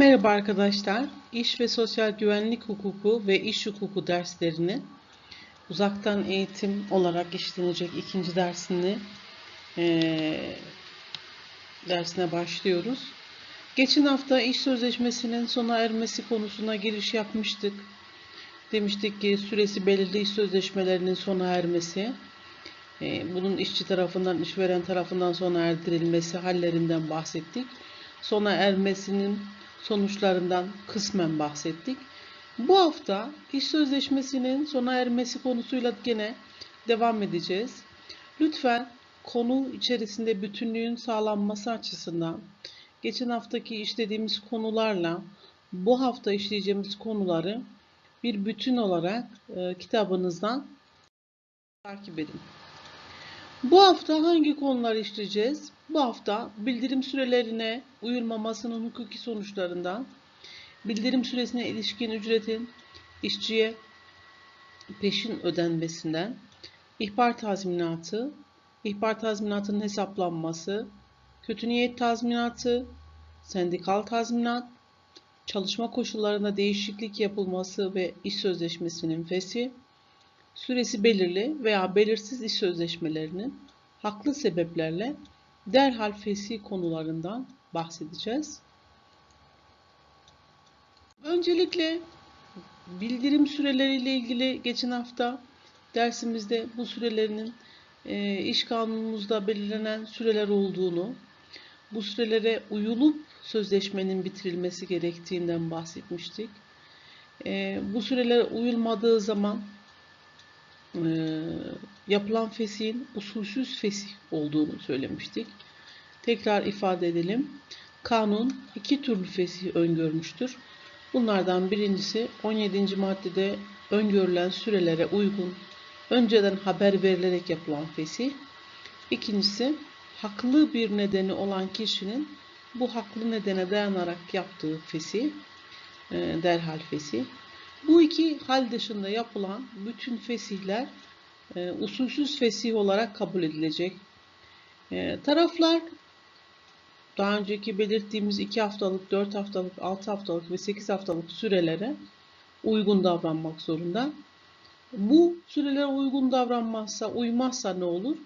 Merhaba arkadaşlar. İş ve Sosyal Güvenlik Hukuku ve İş Hukuku derslerini uzaktan eğitim olarak işlenecek ikinci dersini eee, dersine başlıyoruz. Geçen hafta iş sözleşmesinin sona ermesi konusuna giriş yapmıştık. Demiştik ki süresi belirli iş sözleşmelerinin sona ermesi, e, bunun işçi tarafından, işveren tarafından sona erdirilmesi hallerinden bahsettik. Sona ermesinin sonuçlarından kısmen bahsettik. Bu hafta iş sözleşmesinin sona ermesi konusuyla gene devam edeceğiz. Lütfen konu içerisinde bütünlüğün sağlanması açısından geçen haftaki işlediğimiz konularla bu hafta işleyeceğimiz konuları bir bütün olarak e, kitabınızdan takip edin. Bu hafta hangi konuları işleyeceğiz? Bu hafta bildirim sürelerine uyulmamasının hukuki sonuçlarından, bildirim süresine ilişkin ücretin işçiye peşin ödenmesinden, ihbar tazminatı, ihbar tazminatının hesaplanması, kötü niyet tazminatı, sendikal tazminat, çalışma koşullarında değişiklik yapılması ve iş sözleşmesinin feshi, süresi belirli veya belirsiz iş sözleşmelerinin haklı sebeplerle derhal fesih konularından bahsedeceğiz. Öncelikle bildirim süreleriyle ilgili geçen hafta dersimizde bu sürelerinin e, iş kanunumuzda belirlenen süreler olduğunu, bu sürelere uyulup sözleşmenin bitirilmesi gerektiğinden bahsetmiştik. E, bu süreler uyulmadığı zaman e, yapılan fesihin usulsüz fesih olduğunu söylemiştik. Tekrar ifade edelim. Kanun iki türlü fesih öngörmüştür. Bunlardan birincisi 17. maddede öngörülen sürelere uygun önceden haber verilerek yapılan fesih. İkincisi haklı bir nedeni olan kişinin bu haklı nedene dayanarak yaptığı fesih, e, derhal fesih. Bu iki hal dışında yapılan bütün fesihler e, usulsüz fesih olarak kabul edilecek. E, taraflar daha önceki belirttiğimiz 2 haftalık, 4 haftalık, 6 haftalık ve 8 haftalık sürelere uygun davranmak zorunda. Bu sürelere uygun davranmazsa, uymazsa ne olur?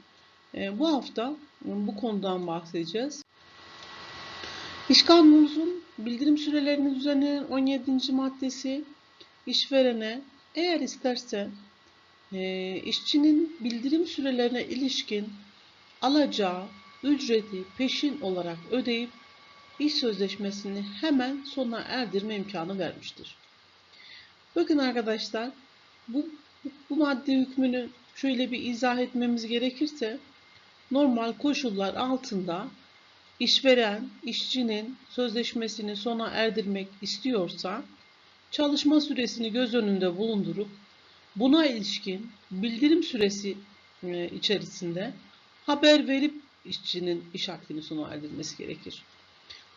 E, bu hafta bu konudan bahsedeceğiz. İş kanunumuzun bildirim sürelerini düzenleyen 17. maddesi işverene eğer isterse e, işçinin bildirim sürelerine ilişkin alacağı ücreti peşin olarak ödeyip iş sözleşmesini hemen sona erdirme imkanı vermiştir. Bakın arkadaşlar bu, bu madde hükmünü şöyle bir izah etmemiz gerekirse normal koşullar altında işveren işçinin sözleşmesini sona erdirmek istiyorsa çalışma süresini göz önünde bulundurup buna ilişkin bildirim süresi e, içerisinde haber verip işçinin iş akdini sona erdirmesi gerekir.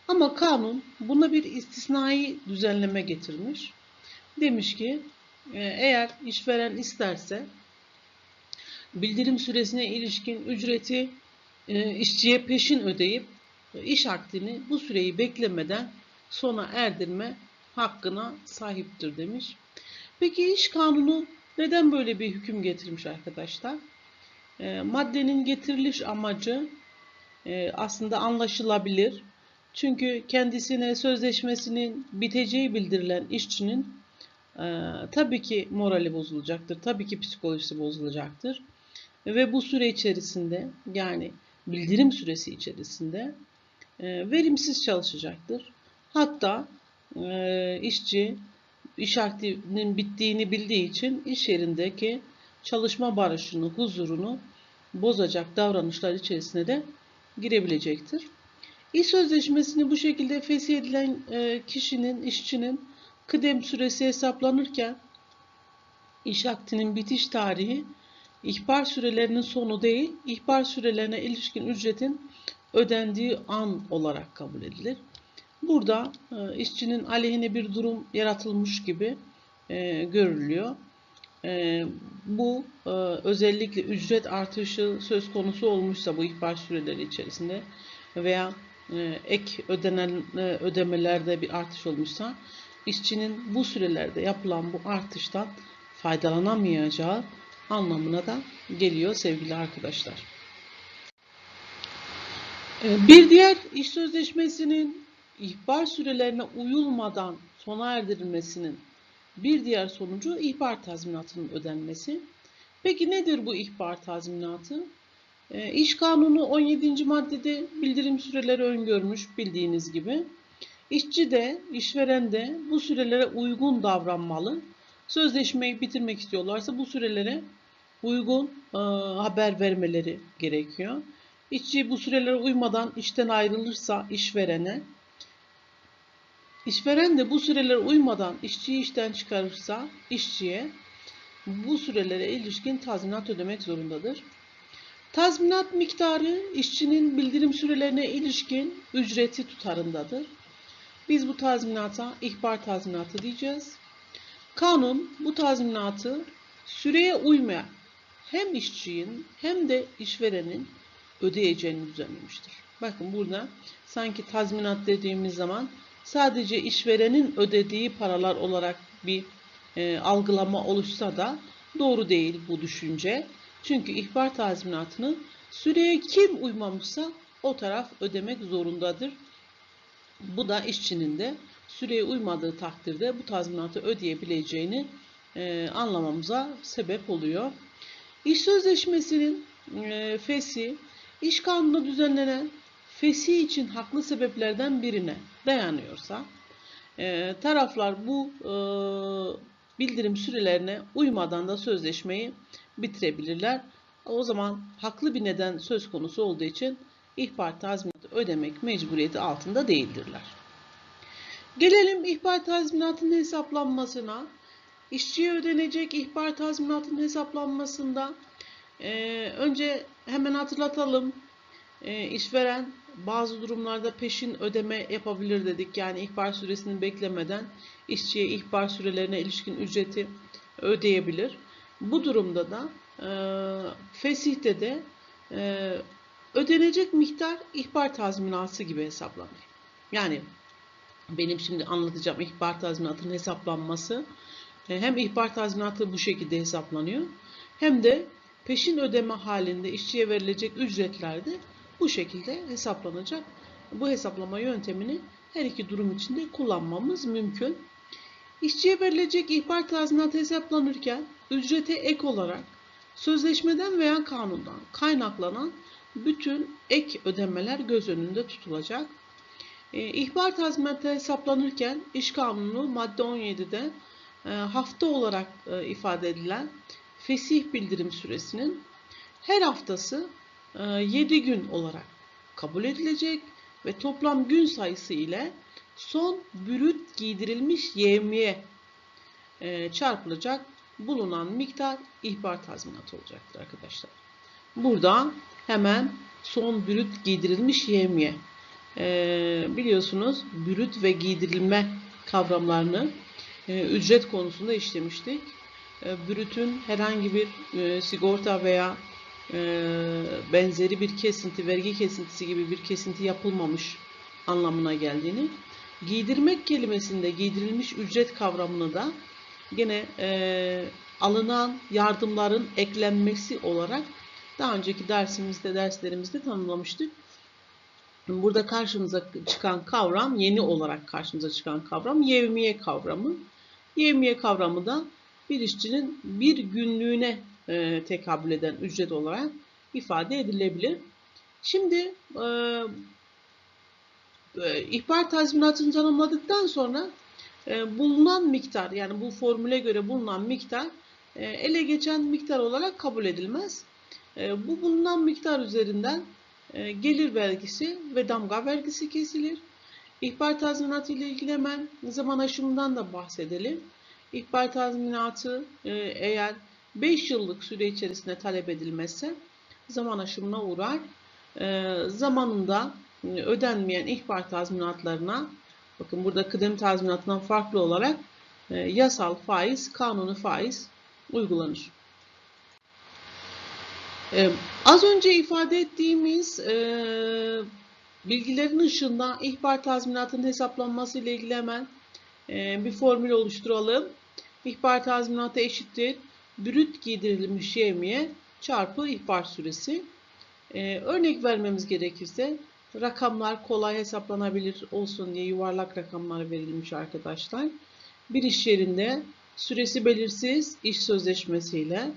Ama kanun buna bir istisnai düzenleme getirmiş. Demiş ki e, eğer işveren isterse bildirim süresine ilişkin ücreti e, işçiye peşin ödeyip iş akdini bu süreyi beklemeden sona erdirme hakkına sahiptir demiş. Peki iş kanunu neden böyle bir hüküm getirmiş arkadaşlar? E, maddenin getiriliş amacı e, aslında anlaşılabilir. Çünkü kendisine sözleşmesinin biteceği bildirilen işçinin e, tabii ki morali bozulacaktır. Tabii ki psikolojisi bozulacaktır. Ve bu süre içerisinde yani bildirim süresi içerisinde e, verimsiz çalışacaktır. Hatta e, işçi iş akdinin bittiğini bildiği için iş yerindeki çalışma barışını, huzurunu bozacak davranışlar içerisine de girebilecektir. İş sözleşmesini bu şekilde fesih edilen e, kişinin, işçinin kıdem süresi hesaplanırken iş akdinin bitiş tarihi ihbar sürelerinin sonu değil, ihbar sürelerine ilişkin ücretin ödendiği an olarak kabul edilir. Burada e, işçinin aleyhine bir durum yaratılmış gibi e, görülüyor. E, bu özellikle ücret artışı söz konusu olmuşsa bu ihbar süreleri içerisinde veya ek ödenen ödemelerde bir artış olmuşsa işçinin bu sürelerde yapılan bu artıştan faydalanamayacağı anlamına da geliyor sevgili arkadaşlar. Bir diğer iş sözleşmesinin ihbar sürelerine uyulmadan sona erdirilmesinin bir diğer sonucu ihbar tazminatının ödenmesi. Peki nedir bu ihbar tazminatı? E, İş Kanunu 17. maddede bildirim süreleri öngörmüş bildiğiniz gibi. İşçi de, işveren de bu sürelere uygun davranmalı. Sözleşmeyi bitirmek istiyorlarsa bu sürelere uygun e, haber vermeleri gerekiyor. İşçi bu sürelere uymadan işten ayrılırsa işverene, işveren de bu sürelere uymadan işçiyi işten çıkarırsa işçiye bu sürelere ilişkin tazminat ödemek zorundadır. Tazminat miktarı işçinin bildirim sürelerine ilişkin ücreti tutarındadır. Biz bu tazminata ihbar tazminatı diyeceğiz. Kanun bu tazminatı süreye uymayan hem işçinin hem de işverenin ödeyeceğini düzenlemiştir. Bakın burada sanki tazminat dediğimiz zaman sadece işverenin ödediği paralar olarak bir e, algılama oluşsa da doğru değil bu düşünce. Çünkü ihbar tazminatını süreye kim uymamışsa o taraf ödemek zorundadır. Bu da işçinin de süreye uymadığı takdirde bu tazminatı ödeyebileceğini e, anlamamıza sebep oluyor. İş sözleşmesinin e, fesi, iş kanununda düzenlenen fesi için haklı sebeplerden birine dayanıyorsa, e, taraflar bu e, bildirim sürelerine uymadan da sözleşmeyi bitirebilirler. O zaman haklı bir neden söz konusu olduğu için ihbar tazminatı ödemek mecburiyeti altında değildirler. Gelelim ihbar tazminatının hesaplanmasına. İşçiye ödenecek ihbar tazminatının hesaplanmasında e, önce hemen hatırlatalım. E, işveren bazı durumlarda peşin ödeme yapabilir dedik. Yani ihbar süresini beklemeden işçiye ihbar sürelerine ilişkin ücreti ödeyebilir. Bu durumda da e, fesihte de e, ödenecek miktar ihbar tazminatı gibi hesaplanır. Yani benim şimdi anlatacağım ihbar tazminatının hesaplanması e, hem ihbar tazminatı bu şekilde hesaplanıyor hem de peşin ödeme halinde işçiye verilecek ücretler de bu şekilde hesaplanacak. Bu hesaplama yöntemini her iki durum içinde kullanmamız mümkün. İşçiye verilecek ihbar tazminatı hesaplanırken ücrete ek olarak sözleşmeden veya kanundan kaynaklanan bütün ek ödemeler göz önünde tutulacak. E, ihbar tazminatı hesaplanırken İş Kanunu madde 17'de e, hafta olarak e, ifade edilen fesih bildirim süresinin her haftası 7 gün olarak kabul edilecek ve toplam gün sayısı ile son bürüt giydirilmiş yevmiye e, çarpılacak bulunan miktar ihbar tazminatı olacaktır arkadaşlar. Burada hemen son bürüt giydirilmiş yevmiye e, biliyorsunuz bürüt ve giydirilme kavramlarını e, ücret konusunda işlemiştik. E, bürütün herhangi bir e, sigorta veya e, benzeri bir kesinti, vergi kesintisi gibi bir kesinti yapılmamış anlamına geldiğini, giydirmek kelimesinde giydirilmiş ücret kavramını da gene e, alınan yardımların eklenmesi olarak daha önceki dersimizde, derslerimizde tanımlamıştık. Burada karşımıza çıkan kavram, yeni olarak karşımıza çıkan kavram yevmiye kavramı. Yevmiye kavramı da bir işçinin bir günlüğüne e, tekabül eden ücret olarak ifade edilebilir. Şimdi e, e, ihbar tazminatını tanımladıktan sonra e, bulunan miktar yani bu formüle göre bulunan miktar e, ele geçen miktar olarak kabul edilmez. E, bu bulunan miktar üzerinden e, gelir vergisi ve damga vergisi kesilir. İhbar tazminatı ile ilgili hemen zaman aşımından da bahsedelim. İhbar tazminatı e, eğer 5 yıllık süre içerisinde talep edilmezse zaman aşımına uğrar. E, zamanında ödenmeyen ihbar tazminatlarına bakın burada kıdem tazminatından farklı olarak e, yasal faiz, kanunu faiz uygulanır. Ee, az önce ifade ettiğimiz e, bilgilerin ışığında ihbar tazminatının hesaplanması ile ilgili hemen e, bir formül oluşturalım. İhbar tazminatı eşittir. Brüt giydirilmiş yevmiye çarpı ihbar süresi. E, örnek vermemiz gerekirse rakamlar kolay hesaplanabilir olsun diye yuvarlak rakamlar verilmiş arkadaşlar. Bir iş yerinde süresi belirsiz iş sözleşmesiyle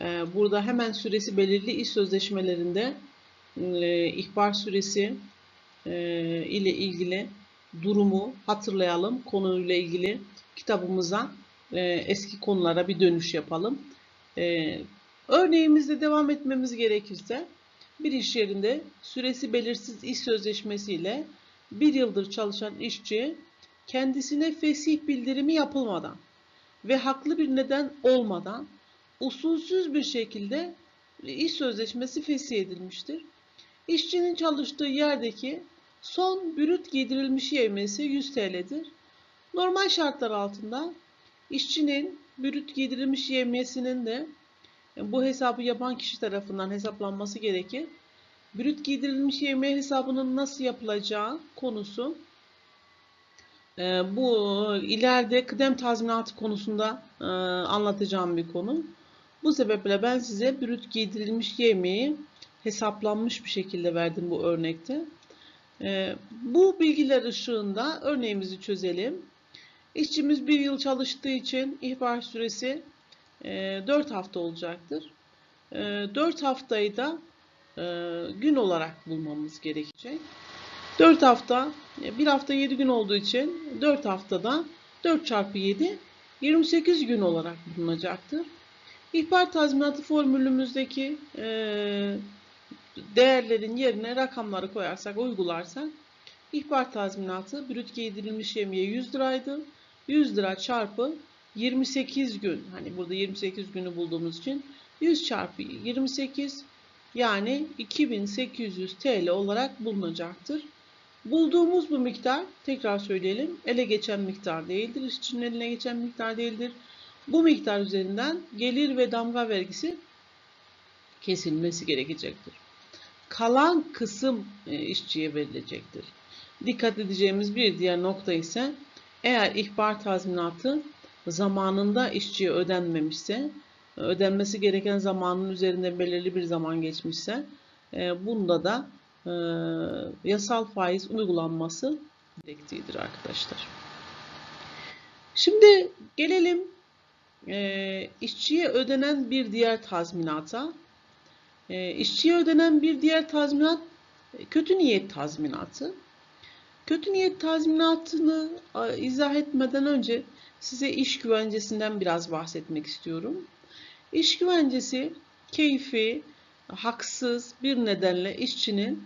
e, burada hemen süresi belirli iş sözleşmelerinde e, ihbar süresi e, ile ilgili durumu hatırlayalım. Konuyla ilgili kitabımıza e, eski konulara bir dönüş yapalım. E, örneğimizde devam etmemiz gerekirse bir iş yerinde süresi belirsiz iş sözleşmesiyle bir yıldır çalışan işçi kendisine fesih bildirimi yapılmadan ve haklı bir neden olmadan usulsüz bir şekilde iş sözleşmesi fesih edilmiştir. İşçinin çalıştığı yerdeki son brüt giydirilmiş yevmiyesi 100 TL'dir. Normal şartlar altında işçinin brüt giydirilmiş yevmiyesinin de bu hesabı yapan kişi tarafından hesaplanması gerekir. Brüt giydirilmiş yevmiye hesabının nasıl yapılacağı konusu e, bu ileride kıdem tazminatı konusunda e, anlatacağım bir konu. Bu sebeple ben size brüt giydirilmiş yemeği hesaplanmış bir şekilde verdim bu örnekte. E, bu bilgiler ışığında örneğimizi çözelim. İşçimiz bir yıl çalıştığı için ihbar süresi 4 hafta olacaktır. 4 haftayı da gün olarak bulmamız gerekecek. 4 hafta, bir hafta 7 gün olduğu için 4 haftada 4 çarpı 7 28 gün olarak bulunacaktır. İhbar tazminatı formülümüzdeki e, değerlerin yerine rakamları koyarsak, uygularsak ihbar tazminatı brüt giydirilmiş yemeğe 100 liraydı. 100 lira çarpı 28 gün, hani burada 28 günü bulduğumuz için 100 çarpı 28 yani 2800 TL olarak bulunacaktır. Bulduğumuz bu miktar, tekrar söyleyelim, ele geçen miktar değildir. İşçinin eline geçen miktar değildir. Bu miktar üzerinden gelir ve damga vergisi kesilmesi gerekecektir. Kalan kısım e, işçiye verilecektir. Dikkat edeceğimiz bir diğer nokta ise eğer ihbar tazminatı zamanında işçiye ödenmemişse, ödenmesi gereken zamanın üzerinde belirli bir zaman geçmişse, e, bunda da e, yasal faiz uygulanması gerektiğidir arkadaşlar. Şimdi gelelim e, işçiye ödenen bir diğer tazminata. İşçiye ödenen bir diğer tazminat kötü niyet tazminatı. Kötü niyet tazminatını izah etmeden önce size iş güvencesinden biraz bahsetmek istiyorum. İş güvencesi keyfi, haksız bir nedenle işçinin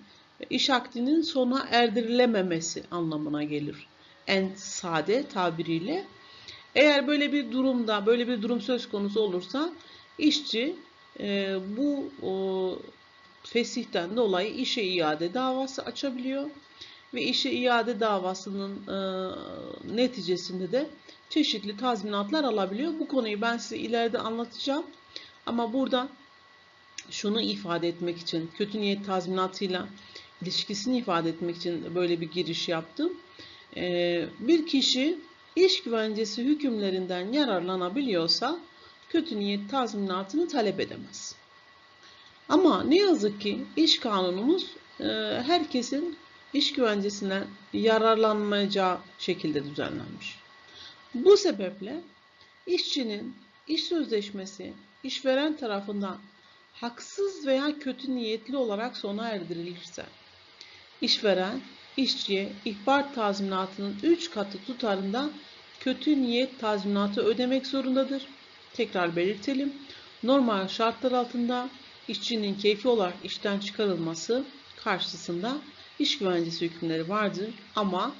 iş akdinin sona erdirilememesi anlamına gelir. En sade tabiriyle. Eğer böyle bir durumda, böyle bir durum söz konusu olursa işçi e, bu o, fesihten dolayı işe iade davası açabiliyor ve işe iade davasının e, neticesinde de çeşitli tazminatlar alabiliyor. Bu konuyu ben size ileride anlatacağım. Ama burada şunu ifade etmek için kötü niyet tazminatıyla ilişkisini ifade etmek için böyle bir giriş yaptım. Ee, bir kişi iş güvencesi hükümlerinden yararlanabiliyorsa kötü niyet tazminatını talep edemez. Ama ne yazık ki iş kanunumuz e, herkesin iş güvencesinden yararlanmayacağı şekilde düzenlenmiş. Bu sebeple işçinin iş sözleşmesi işveren tarafından haksız veya kötü niyetli olarak sona erdirilirse işveren işçiye ihbar tazminatının 3 katı tutarında kötü niyet tazminatı ödemek zorundadır. Tekrar belirtelim. Normal şartlar altında işçinin keyfi olarak işten çıkarılması karşısında iş güvencesi hükümleri vardır. Ama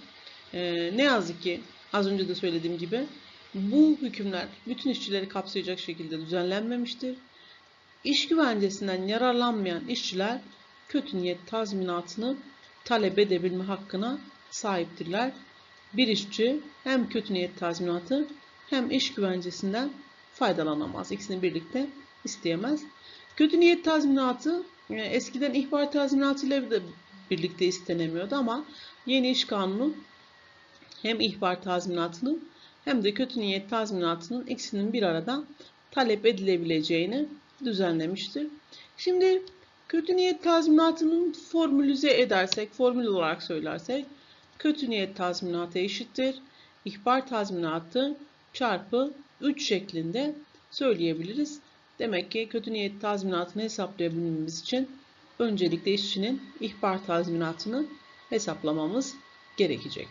e, ne yazık ki az önce de söylediğim gibi bu hükümler bütün işçileri kapsayacak şekilde düzenlenmemiştir. İş güvencesinden yararlanmayan işçiler kötü niyet tazminatını talep edebilme hakkına sahiptirler. Bir işçi hem kötü niyet tazminatı hem iş güvencesinden faydalanamaz. İkisini birlikte isteyemez. Kötü niyet tazminatı e, eskiden ihbar tazminatı ile de birlikte istenemiyordu ama yeni iş kanunu hem ihbar tazminatının hem de kötü niyet tazminatının ikisinin bir arada talep edilebileceğini düzenlemiştir. Şimdi kötü niyet tazminatının formülize edersek, formül olarak söylersek kötü niyet tazminatı eşittir. ihbar tazminatı çarpı 3 şeklinde söyleyebiliriz. Demek ki kötü niyet tazminatını hesaplayabilmemiz için öncelikle işçinin ihbar tazminatını hesaplamamız gerekecek.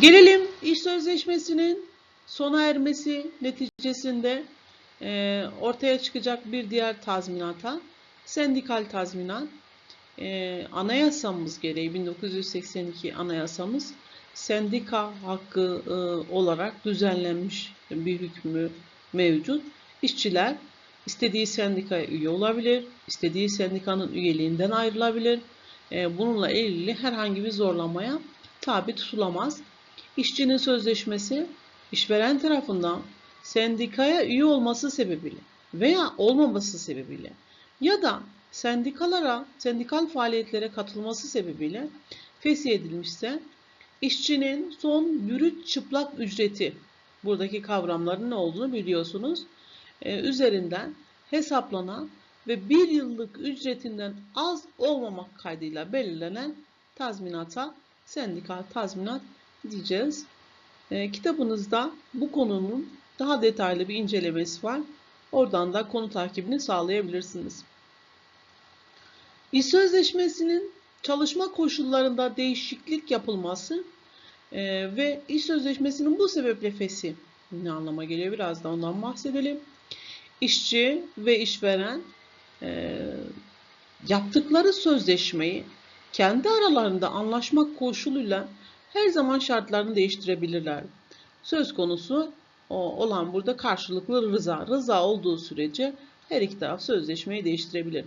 Gelelim iş sözleşmesinin sona ermesi neticesinde e, ortaya çıkacak bir diğer tazminata. Sendikal tazminat. E, anayasamız gereği 1982 anayasamız sendika hakkı e, olarak düzenlenmiş bir hükmü mevcut. İşçiler istediği sendikaya üye olabilir, istediği sendikanın üyeliğinden ayrılabilir. E, bununla ilgili herhangi bir zorlamaya tabi tutulamaz. İşçinin sözleşmesi işveren tarafından sendikaya üye olması sebebiyle veya olmaması sebebiyle ya da sendikalara, sendikal faaliyetlere katılması sebebiyle fesih edilmişse işçinin son bürüt çıplak ücreti buradaki kavramların ne olduğunu biliyorsunuz. Ee, üzerinden hesaplanan ve bir yıllık ücretinden az olmamak kaydıyla belirlenen tazminata sendikal tazminat diyeceğiz. Ee, kitabınızda bu konunun daha detaylı bir incelemesi var. Oradan da konu takibini sağlayabilirsiniz. İş sözleşmesinin çalışma koşullarında değişiklik yapılması e, ve iş sözleşmesinin bu sebeple fesi ne anlama geliyor biraz da ondan bahsedelim. İşçi ve işveren e, yaptıkları sözleşmeyi kendi aralarında anlaşmak koşuluyla her zaman şartlarını değiştirebilirler. Söz konusu o, olan burada karşılıklı rıza. Rıza olduğu sürece her iki taraf sözleşmeyi değiştirebilir.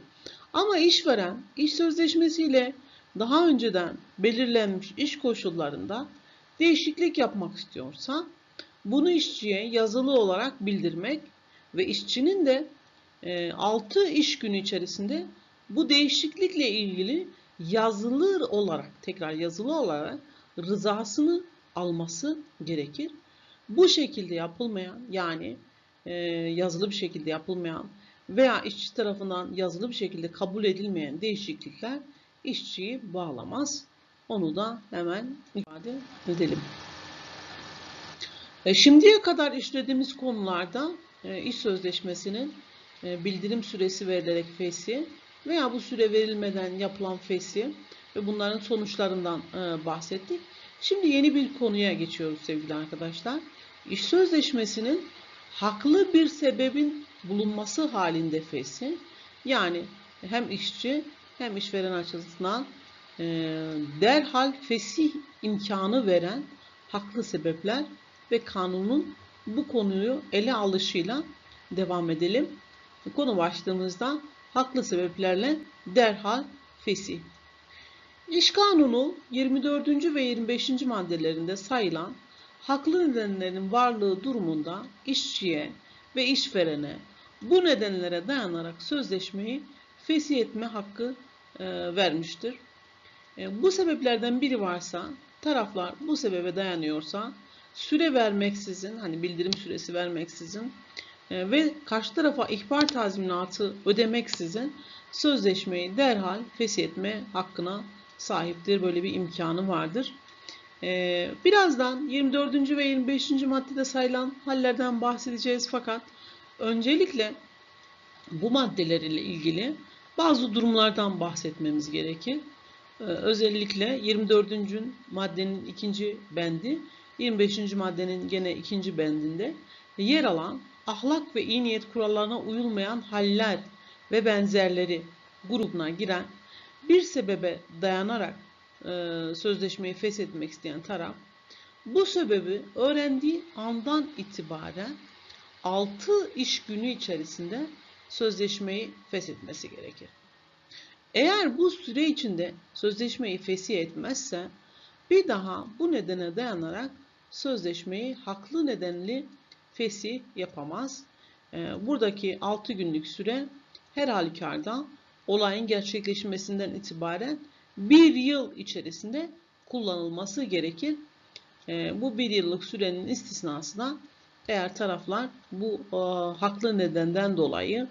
Ama işveren iş sözleşmesiyle daha önceden belirlenmiş iş koşullarında değişiklik yapmak istiyorsa bunu işçiye yazılı olarak bildirmek ve işçinin de 6 iş günü içerisinde bu değişiklikle ilgili yazılı olarak tekrar yazılı olarak rızasını alması gerekir. Bu şekilde yapılmayan yani e, yazılı bir şekilde yapılmayan veya işçi tarafından yazılı bir şekilde kabul edilmeyen değişiklikler işçiyi bağlamaz. Onu da hemen ifade edelim. E, şimdiye kadar işlediğimiz konularda e, iş sözleşmesinin e, bildirim süresi verilerek fesi veya bu süre verilmeden yapılan fesi ve bunların sonuçlarından e, bahsettik. Şimdi yeni bir konuya geçiyoruz sevgili arkadaşlar. İş sözleşmesinin haklı bir sebebin bulunması halinde fesi yani hem işçi hem işveren açısından e, derhal fesih imkanı veren haklı sebepler ve kanunun bu konuyu ele alışıyla devam edelim. Konu başlığımızda haklı sebeplerle derhal fesih. İş Kanunu 24. ve 25. maddelerinde sayılan haklı nedenlerin varlığı durumunda işçiye ve işverene bu nedenlere dayanarak sözleşmeyi fesih etme hakkı e, vermiştir. E, bu sebeplerden biri varsa, taraflar bu sebebe dayanıyorsa, süre vermeksizin, hani bildirim süresi vermeksizin e, ve karşı tarafa ihbar tazminatı ödemeksizin sözleşmeyi derhal fesih etme hakkına sahiptir. Böyle bir imkanı vardır. Ee, birazdan 24. ve 25. maddede sayılan hallerden bahsedeceğiz fakat öncelikle bu maddeler ile ilgili bazı durumlardan bahsetmemiz gerekir. Ee, özellikle 24. maddenin ikinci bendi, 25. maddenin gene ikinci bendinde yer alan ahlak ve iyi niyet kurallarına uyulmayan haller ve benzerleri grubuna giren bir sebebe dayanarak e, sözleşmeyi feshetmek isteyen taraf bu sebebi öğrendiği andan itibaren 6 iş günü içerisinde sözleşmeyi feshetmesi gerekir. Eğer bu süre içinde sözleşmeyi fesih etmezse bir daha bu nedene dayanarak sözleşmeyi haklı nedenli fesih yapamaz. E, buradaki 6 günlük süre her halükarda olayın gerçekleşmesinden itibaren bir yıl içerisinde kullanılması gerekir. E, bu bir yıllık sürenin istisnasına eğer taraflar bu e, haklı nedenden dolayı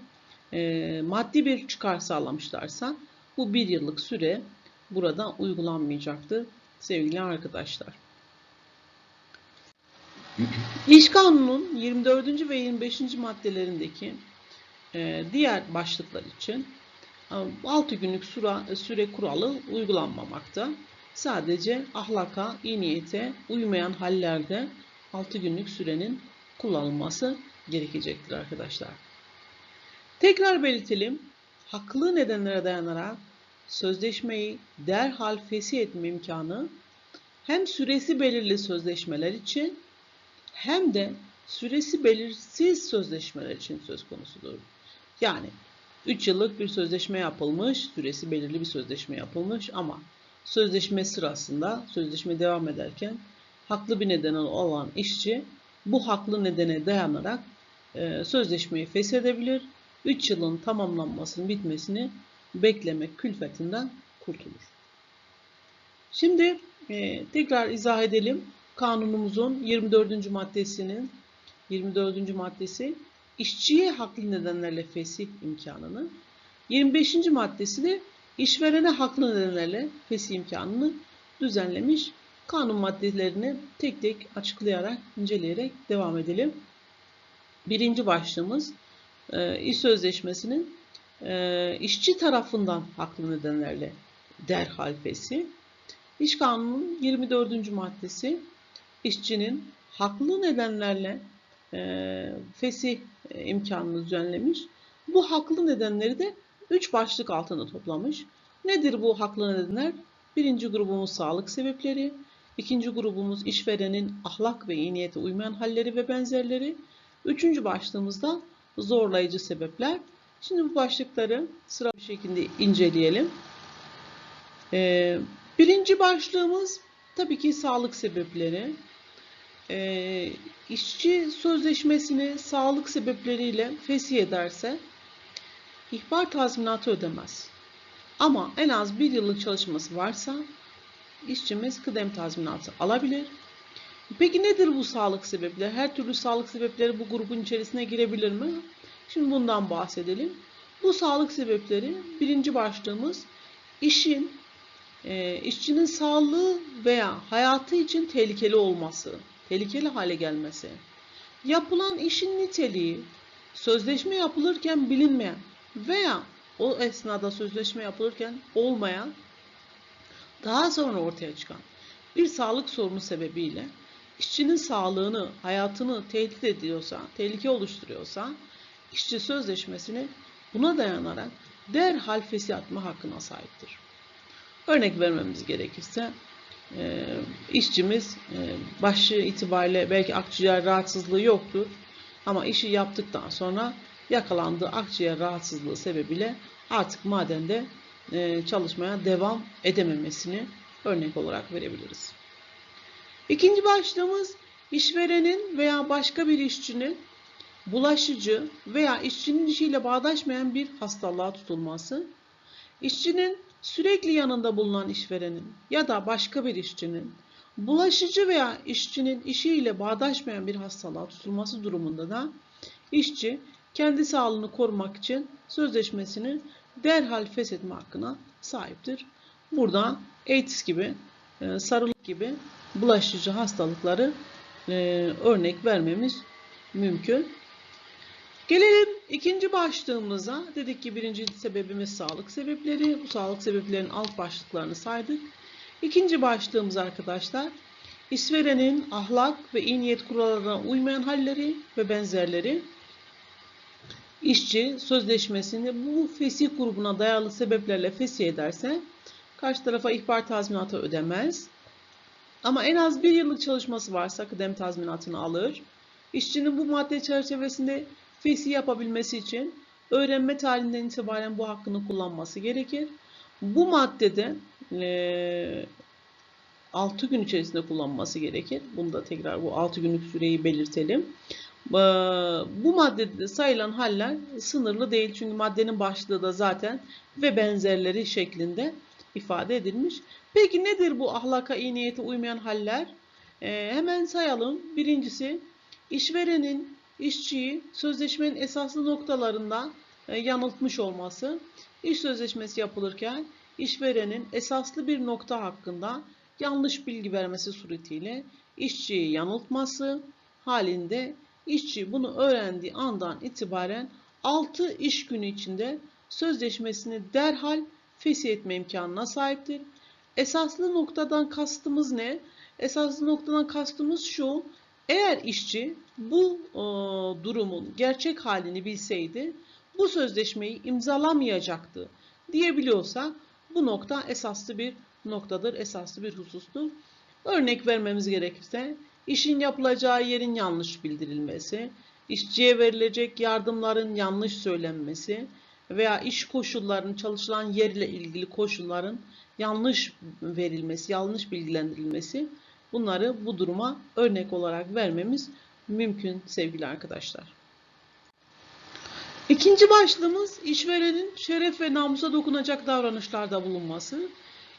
e, maddi bir çıkar sağlamışlarsa bu bir yıllık süre burada uygulanmayacaktır sevgili arkadaşlar. İş Kanunu'nun 24. ve 25. maddelerindeki e, diğer başlıklar için 6 günlük süre, süre kuralı uygulanmamakta. Sadece ahlaka, iyi niyete uymayan hallerde 6 günlük sürenin kullanılması gerekecektir arkadaşlar. Tekrar belirtelim. Haklı nedenlere dayanarak sözleşmeyi derhal fesih etme imkanı hem süresi belirli sözleşmeler için hem de süresi belirsiz sözleşmeler için söz konusudur. Yani 3 yıllık bir sözleşme yapılmış, süresi belirli bir sözleşme yapılmış ama sözleşme sırasında, sözleşme devam ederken haklı bir neden olan işçi bu haklı nedene dayanarak e, sözleşmeyi feshedebilir. 3 yılın tamamlanmasının bitmesini beklemek külfetinden kurtulur. Şimdi e, tekrar izah edelim. Kanunumuzun 24. maddesinin 24. maddesi işçiye haklı nedenlerle fesih imkanını, 25. maddesi de işverene haklı nedenlerle fesih imkanını düzenlemiş. Kanun maddelerini tek tek açıklayarak, inceleyerek devam edelim. Birinci başlığımız e, iş sözleşmesinin e, işçi tarafından haklı nedenlerle derhal fesih. İş Kanunu'nun 24. maddesi işçinin haklı nedenlerle e, fesih e, imkanını düzenlemiş. Bu haklı nedenleri de 3 başlık altında toplamış. Nedir bu haklı nedenler? Birinci grubumuz sağlık sebepleri, ikinci grubumuz işverenin ahlak ve iyi niyete uymayan halleri ve benzerleri, üçüncü başlığımızda zorlayıcı sebepler. Şimdi bu başlıkları sıra bir şekilde inceleyelim. Ee, birinci başlığımız tabii ki sağlık sebepleri. Ee, işçi sözleşmesini sağlık sebepleriyle fesih ederse ihbar tazminatı ödemez. Ama en az bir yıllık çalışması varsa işçimiz kıdem tazminatı alabilir. Peki nedir bu sağlık sebepleri? Her türlü sağlık sebepleri bu grubun içerisine girebilir mi? Şimdi bundan bahsedelim. Bu sağlık sebepleri birinci başlığımız işin e, işçinin sağlığı veya hayatı için tehlikeli olması, tehlikeli hale gelmesi, yapılan işin niteliği, sözleşme yapılırken bilinmeyen veya o esnada sözleşme yapılırken olmayan, daha sonra ortaya çıkan bir sağlık sorunu sebebiyle işçinin sağlığını, hayatını tehdit ediyorsa, tehlike oluşturuyorsa işçi sözleşmesini buna dayanarak derhal fesih atma hakkına sahiptir. Örnek vermemiz gerekirse e, işçimiz e, başı itibariyle belki akciğer rahatsızlığı yoktur ama işi yaptıktan sonra yakalandığı akciğer rahatsızlığı sebebiyle artık madende e, çalışmaya devam edememesini örnek olarak verebiliriz. İkinci başlığımız işverenin veya başka bir işçinin bulaşıcı veya işçinin işiyle bağdaşmayan bir hastalığa tutulması, işçinin sürekli yanında bulunan işverenin ya da başka bir işçinin bulaşıcı veya işçinin işiyle bağdaşmayan bir hastalığa tutulması durumunda da işçi kendi sağlığını korumak için sözleşmesini derhal feshetme hakkına sahiptir. Burada AIDS gibi, e, sarılık gibi bulaşıcı hastalıkları e, örnek vermemiz mümkün. Gelelim ikinci başlığımıza. Dedik ki birinci sebebimiz sağlık sebepleri. Bu sağlık sebeplerinin alt başlıklarını saydık. İkinci başlığımız arkadaşlar işverenin ahlak ve iyi niyet kurallarına uymayan halleri ve benzerleri. İşçi sözleşmesini bu fesih grubuna dayalı sebeplerle fesih ederse karşı tarafa ihbar tazminatı ödemez. Ama en az bir yıllık çalışması varsa kıdem tazminatını alır. İşçinin bu madde çerçevesinde fesih yapabilmesi için öğrenme tarihinden itibaren bu hakkını kullanması gerekir. Bu maddede e, 6 gün içerisinde kullanması gerekir. Bunu da tekrar bu 6 günlük süreyi belirtelim. Ee, Bu maddede de sayılan haller sınırlı değil çünkü maddenin başlığı da zaten ve benzerleri şeklinde ifade edilmiş. Peki nedir bu ahlaka iyi niyete uymayan haller? Ee, hemen sayalım. Birincisi işverenin işçiyi sözleşmenin esaslı noktalarında e, yanıltmış olması. İş sözleşmesi yapılırken işverenin esaslı bir nokta hakkında yanlış bilgi vermesi suretiyle işçiyi yanıltması halinde işçi bunu öğrendiği andan itibaren 6 iş günü içinde sözleşmesini derhal fesih etme imkanına sahiptir. Esaslı noktadan kastımız ne? Esaslı noktadan kastımız şu. Eğer işçi bu e, durumun gerçek halini bilseydi bu sözleşmeyi imzalamayacaktı diyebiliyorsak bu nokta esaslı bir noktadır, esaslı bir husustur. Örnek vermemiz gerekirse işin yapılacağı yerin yanlış bildirilmesi, işçiye verilecek yardımların yanlış söylenmesi veya iş koşullarının çalışılan yerle ilgili koşulların yanlış verilmesi, yanlış bilgilendirilmesi bunları bu duruma örnek olarak vermemiz mümkün sevgili arkadaşlar. İkinci başlığımız işverenin şeref ve namusa dokunacak davranışlarda bulunması.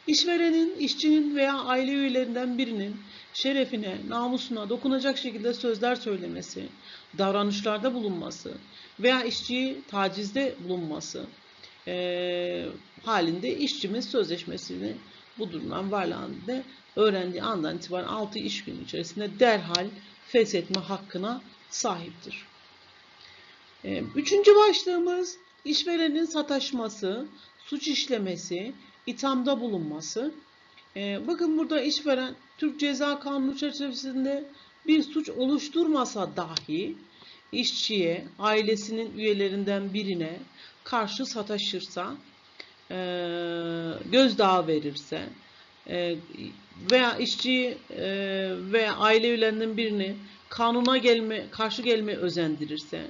İşverenin, işçinin veya aile üyelerinden birinin şerefine, namusuna dokunacak şekilde sözler söylemesi, davranışlarda bulunması veya işçiyi tacizde bulunması eee, halinde işçimiz sözleşmesini bu durumdan varlığında öğrendiği andan itibaren 6 iş günü içerisinde derhal feshetme hakkına sahiptir. Ee, Üçüncü başlığımız işverenin sataşması, suç işlemesi, ithamda bulunması. Ee, Bakın burada işveren Türk Ceza Kanunu çerçevesinde bir suç oluşturmasa dahi işçiye, ailesinin üyelerinden birine karşı sataşırsa, e, gözdağı verirse veya işçiyi e, ve aile üyelerinden birini kanuna gelme, karşı gelmeye özendirirse,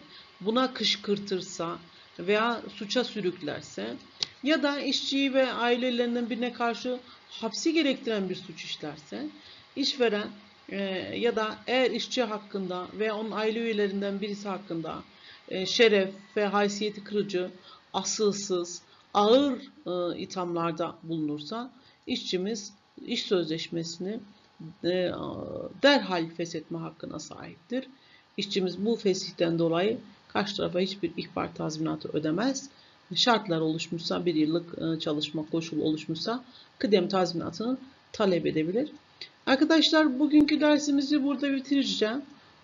buna kışkırtırsa veya suça sürüklerse ya da işçiyi ve ailelerinden birine karşı hapsi gerektiren bir suç işlerse işveren e, ya da eğer işçi hakkında veya onun aile üyelerinden birisi hakkında e, şeref ve haysiyeti kırıcı, asılsız, ağır e, ithamlarda bulunursa işçimiz iş sözleşmesini e, derhal feshetme hakkına sahiptir. İşçimiz bu fesihten dolayı karşı tarafa hiçbir ihbar tazminatı ödemez. Şartlar oluşmuşsa, bir yıllık e, çalışma koşulu oluşmuşsa kıdem tazminatını talep edebilir. Arkadaşlar bugünkü dersimizi burada bitireceğim.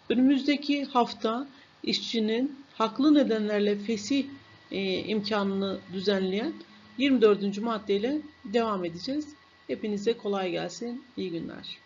Önümüzdeki hafta işçinin haklı nedenlerle fesih e, imkanını düzenleyen 24. maddeyle devam edeceğiz. Hepinize kolay gelsin. İyi günler.